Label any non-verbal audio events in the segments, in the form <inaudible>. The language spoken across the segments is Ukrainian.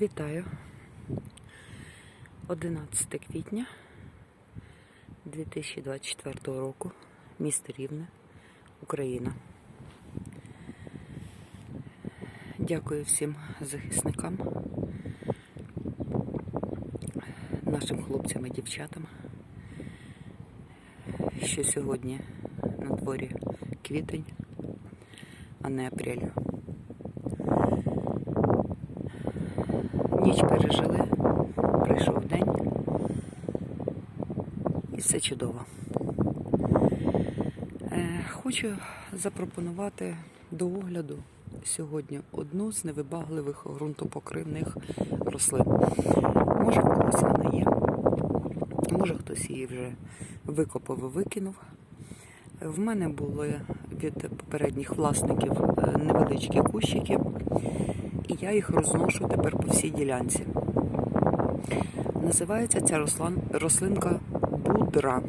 Вітаю. 11 квітня 2024 року. Місто Рівне, Україна. Дякую всім захисникам, нашим хлопцям і дівчатам, що сьогодні на дворі квітень, а не апрель. Ніч пережили, прийшов день і все чудово. Е, Хочу запропонувати до огляду сьогодні одну з невибагливих ґрунтопокривних рослин. Може, в когось вона є, може хтось її вже викопав і викинув. В мене були від попередніх власників е, невеличкі кущики, і я їх розношу тепер по всій ділянці. Називається ця рослинка будра.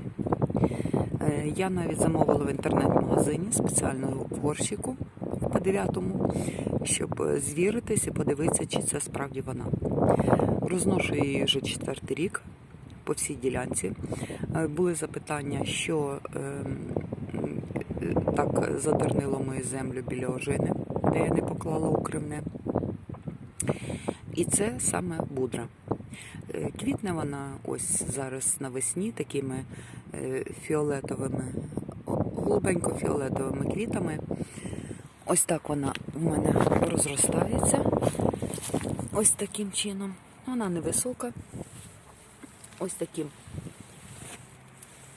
Е, Я навіть замовила в інтернет-магазині спеціально в горщику в П9, щоб е, звіритись і подивитися, чи це справді вона. Розношу її вже четвертий рік по всій ділянці. Е, Були запитання, що ем, так задернило мою землю біля ожини, де я не поклала укривне. І це саме будра. Е, Квітне вона ось зараз навесні такими е, фіолетовими, о, голубенько-фіолетовими квітами. Ось так вона в мене розростається. Ось таким чином. Вона невисока. Ось таким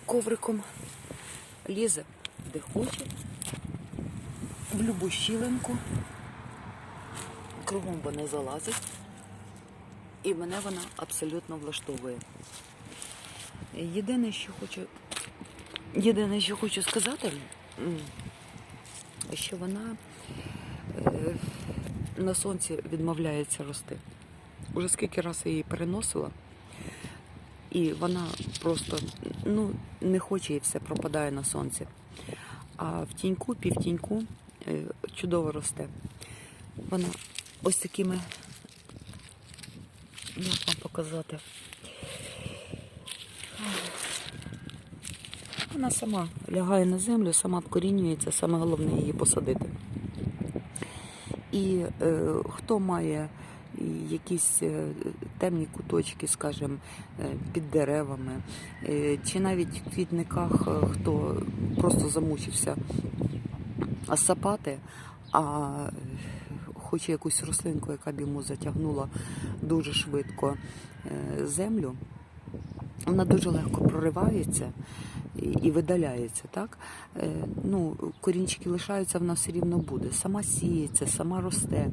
ковриком лізе де хоче, в любу щілинку. Кругом вона залазить. І мене вона абсолютно влаштовує. Єдине, що хочу, єдине, що хочу сказати, що вона е, на сонці відмовляється рости. Уже скільки разів її переносила, і вона просто ну, не хоче і все пропадає на сонці. А в тіньку, півтіньку чудово росте. Вона ось такими як вам показати? Вона сама лягає на землю, сама вкорінюється, саме головне її посадити. І е, хто має якісь е, темні куточки, скажімо, е, під деревами, е, чи навіть в квітниках, е, хто просто замучився сапати, а хоче якусь рослинку, яка б йому затягнула дуже швидко е, землю, вона дуже легко проривається і- видаляється. Так? Е, Ну, корінчики лишаються, вона все рівно буде. Сама сіється, сама росте.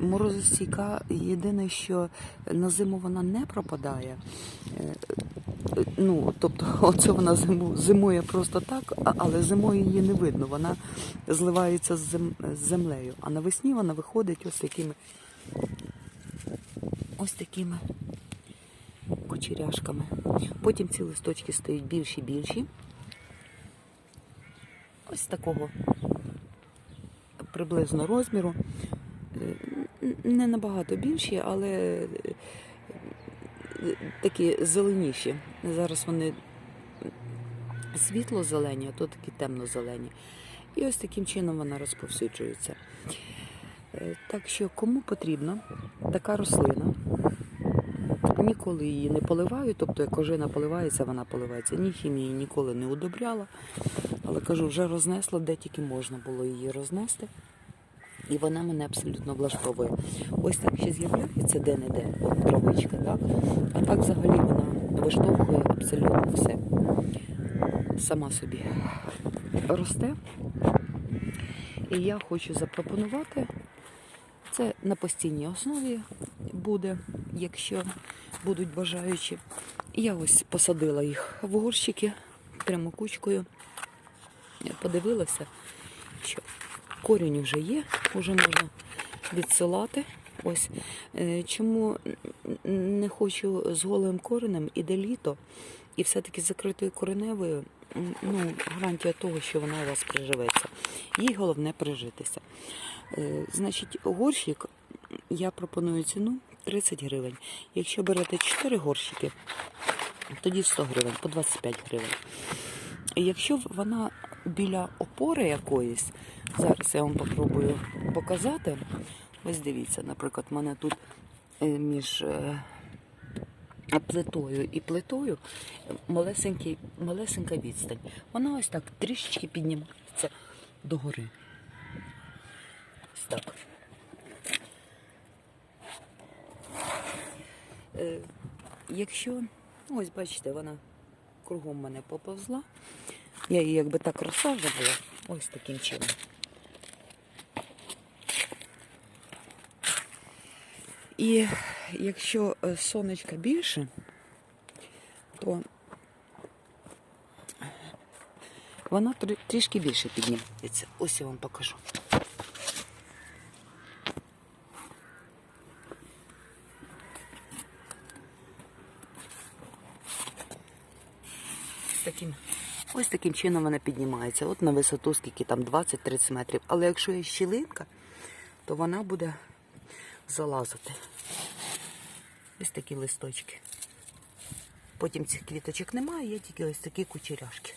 Морозостійка, єдине, що на зиму вона не пропадає. Е, Ну, тобто, <laughs> оце вона зиму, зимує просто так, але зимою її не видно. Вона зливається з землею. А навесні вона виходить ось такими ось такими кучеряшками. Потім ці листочки стають більші більші. Ось такого приблизно розміру. Не набагато більші, але е, такі зеленіші. Зараз вони світло-зелені, а то такі темно-зелені. І ось таким чином вона розповсюджується. Е, Так що кому потрібна така рослина, ніколи її не поливаю, тобто як ожина поливається, вона поливається. Ні хімії ніколи не удобряла. Але кажу, вже рознесла, де тільки можна було її рознести. І вона мене абсолютно влаштовує. Ось так ще з'являється де-не-де, от травичка, так? А так взагалі вона виштовхує абсолютно все. Сама собі росте. І я хочу запропонувати, це на постійній основі буде, якщо будуть бажаючі. Я ось посадила їх в горщики прямо кучкою. Подивилася, що корінь вже є, вже можна відсилати. Ось Е, чому не хочу з голим коренем, іде літо, і все-таки закритою кореневою, ну, гарантія того, що вона у вас приживеться. Їй головне прижитися. Е, Значить, горщик я пропоную ціну 30 гривень. Якщо берете 4 горщики, тоді 100 гривень, по 25 гривень. Якщо вона біля опори якоїсь, зараз я вам попробую показати. Ось дивіться, наприклад, в мене тут е, між е, плитою і плитою малесенький, малесенька відстань. Вона ось так трішечки піднімається догори. Ось так. Е, Якщо, ну, ось бачите, вона кругом мене поповзла, я її якби так розсаджувала, ось таким чином. І якщо е, сонечка більше, то вона трішки більше піднімається. Ось я вам покажу. Таким, ось таким чином вона піднімається. От на висоту, скільки там 20-30 метрів. Але якщо є щілинка, то вона буде залазити. Ось такі листочки. Потім цих квіточок немає, є тільки ось такі кучеряшки.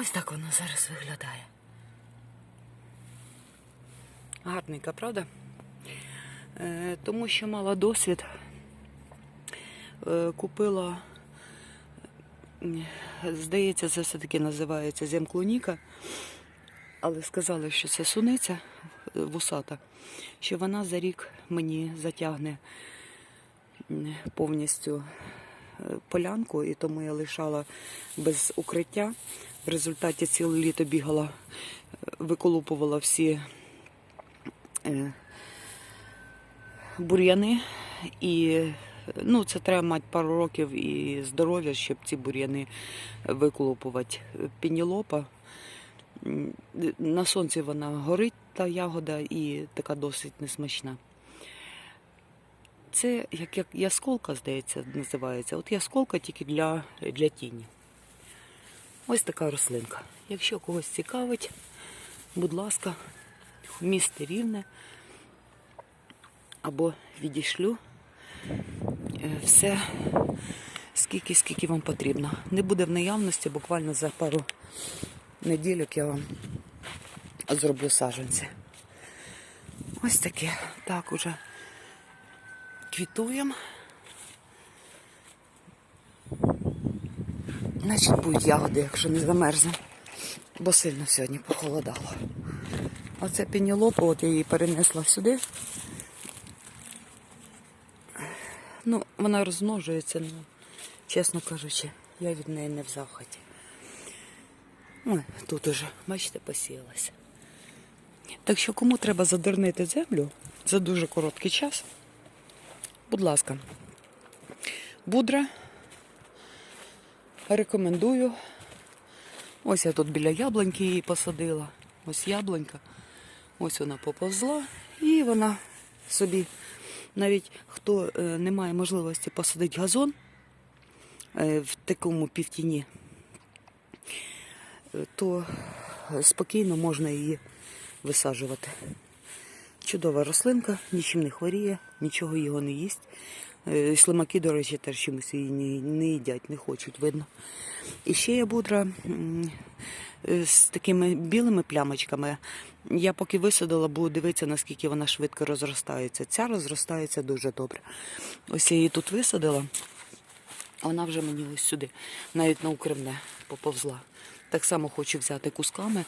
Ось так воно зараз виглядає. Гарненька, правда? Е, тому що мала досвід. Е, купила, здається, це все-таки називається земклуніка, але сказали, що це суниця вусата, що вона за рік мені затягне повністю е, полянку, і тому я лишала без укриття. В результаті ціле літо бігала, е, виколупувала всі е, бур'яни. І ну, це треба мати пару років і здоров'я, щоб ці бур'яни виколупувати. Пінілопа. На сонці вона горить та ягода і така досить несмачна. Це як, як ясколка, здається, називається. От ясколка тільки для, для тіні. Ось така рослинка. Якщо когось цікавить, будь ласка, місто рівне або відійшлю е, все скільки, скільки вам потрібно. Не буде в наявності, буквально за пару неділюк я вам зроблю саджанці. Ось таке. Так, уже квітуємо. Значить, будуть ягоди, якщо не замерзне, бо сильно сьогодні похолодало. Оце пенілопа, от я її перенесла сюди. Ну, вона розмножується, ну, чесно кажучи, я від неї не в захваті. Ой, тут уже, бачите, посіялася. Так що кому треба задернити землю за дуже короткий час, будь ласка, будра. Рекомендую. Ось я тут біля яблуньки її посадила. Ось яблунька. Ось вона поповзла. І вона собі, навіть хто е, не має можливості посадити газон е, в такому півтіні, е, то спокійно можна її висаджувати. Чудова рослинка, нічим не хворіє, нічого його не їсть. Е, Слимаки, до речі, теж чомусь її не, їдять, не хочуть, видно. І ще є будра е, з такими білими плямочками. Я поки висадила, буду дивитися, наскільки вона швидко розростається. Ця розростається дуже добре. Ось я її тут висадила, вона вже мені ось сюди, навіть на укривне поповзла. Так само хочу взяти кусками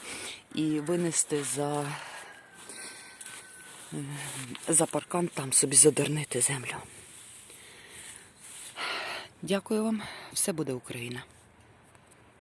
і винести за, за паркан, там собі задернити землю. Дякую вам. Все буде Україна.